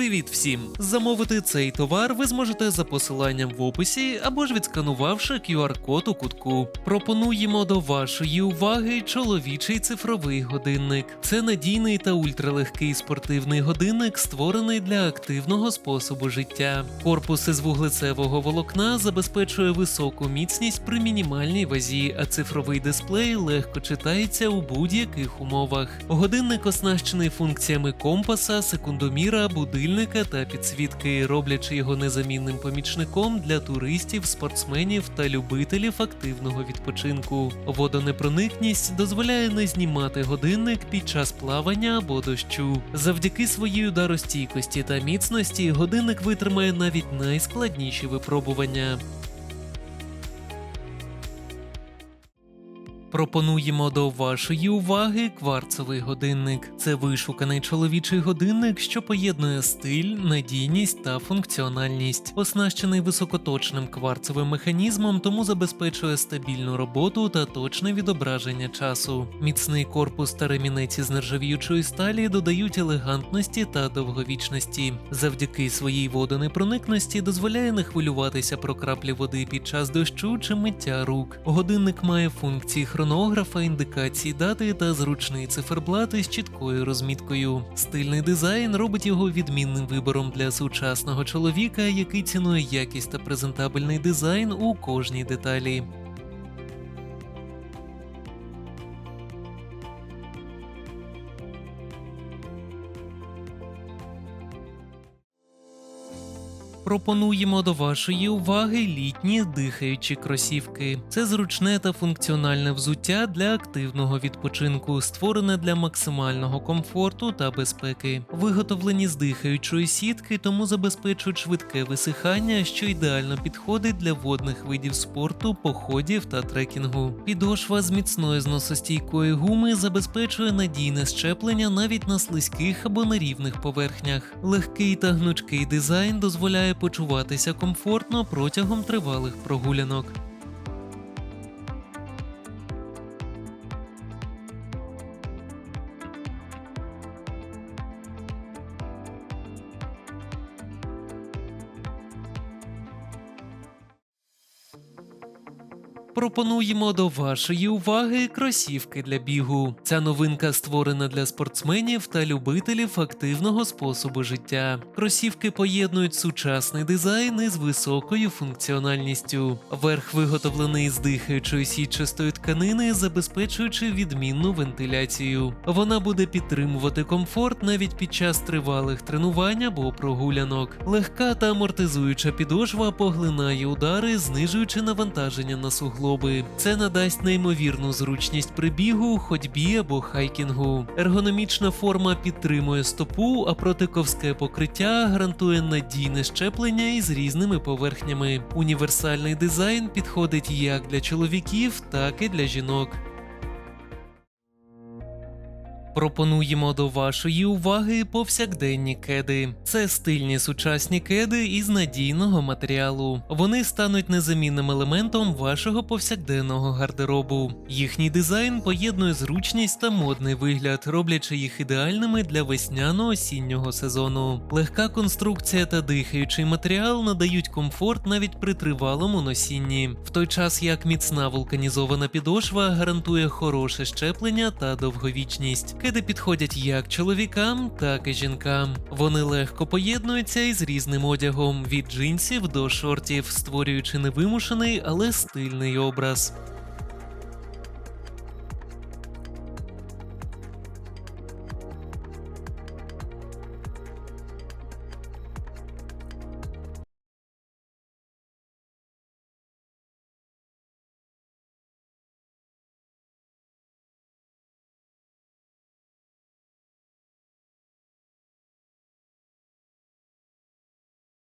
Привіт всім! Замовити цей товар ви зможете за посиланням в описі або ж відсканувавши QR-код у кутку. Пропонуємо до вашої уваги чоловічий цифровий годинник. Це надійний та ультралегкий спортивний годинник, створений для активного способу життя. Корпус із вуглецевого волокна забезпечує високу міцність при мінімальній вазі, а цифровий дисплей легко читається у будь-яких умовах. Годинник оснащений функціями компаса, секундоміра, будильника та підсвітки, роблячи його незамінним помічником для туристів, спортсменів та любителів активного відпочинку. Водонепроникність дозволяє не знімати годинник під час плавання або дощу. Завдяки своїй ударостійкості та міцності годинник витримає навіть найскладніші випробування. Пропонуємо до вашої уваги кварцевий годинник. Це вишуканий чоловічий годинник, що поєднує стиль, надійність та функціональність, оснащений високоточним кварцевим механізмом, тому забезпечує стабільну роботу та точне відображення часу. Міцний корпус та ремінець із нержавіючої сталі додають елегантності та довговічності. Завдяки своїй водонепроникності дозволяє не хвилюватися про краплі води під час дощу чи миття рук. Годинник має функції хронографа, індикації дати та зручний циферблат із чіткою розміткою. Стильний дизайн робить його відмінним вибором для сучасного чоловіка, який цінує якість та презентабельний дизайн у кожній деталі. Пропонуємо до вашої уваги літні дихаючі кросівки. Це зручне та функціональне взуття для активного відпочинку, створене для максимального комфорту та безпеки. Виготовлені з дихаючої сітки, тому забезпечують швидке висихання, що ідеально підходить для водних видів спорту, походів та трекінгу. Підошва з міцної зносостійкої гуми забезпечує надійне щеплення навіть на слизьких або нерівних поверхнях. Легкий та гнучкий дизайн дозволяє почуватися комфортно протягом тривалих прогулянок. Пропонуємо до вашої уваги кросівки для бігу. Ця новинка створена для спортсменів та любителів активного способу життя. Кросівки поєднують сучасний дизайн із високою функціональністю. Верх виготовлений з дихаючої сітчастої тканини, забезпечуючи відмінну вентиляцію. Вона буде підтримувати комфорт навіть під час тривалих тренувань або прогулянок. Легка та амортизуюча підошва поглинає удари, знижуючи навантаження на суглоби. Це надасть неймовірну зручність при бігу, ходьбі або хайкінгу. Ергономічна форма підтримує стопу, а протиковське покриття гарантує надійне щеплення із різними поверхнями. Універсальний дизайн підходить як для чоловіків, так і для жінок. Пропонуємо до вашої уваги повсякденні кеди. Це стильні сучасні кеди із надійного матеріалу. Вони стануть незамінним елементом вашого повсякденного гардеробу. Їхній дизайн поєднує зручність та модний вигляд, роблячи їх ідеальними для весняно-осіннього сезону. Легка конструкція та дихаючий матеріал надають комфорт навіть при тривалому носінні, в той час як міцна вулканізована підошва гарантує хороше щеплення та довговічність. Кеди підходять як чоловікам, так і жінкам. Вони легко поєднуються із різним одягом від джинсів до шортів, створюючи невимушений, але стильний образ.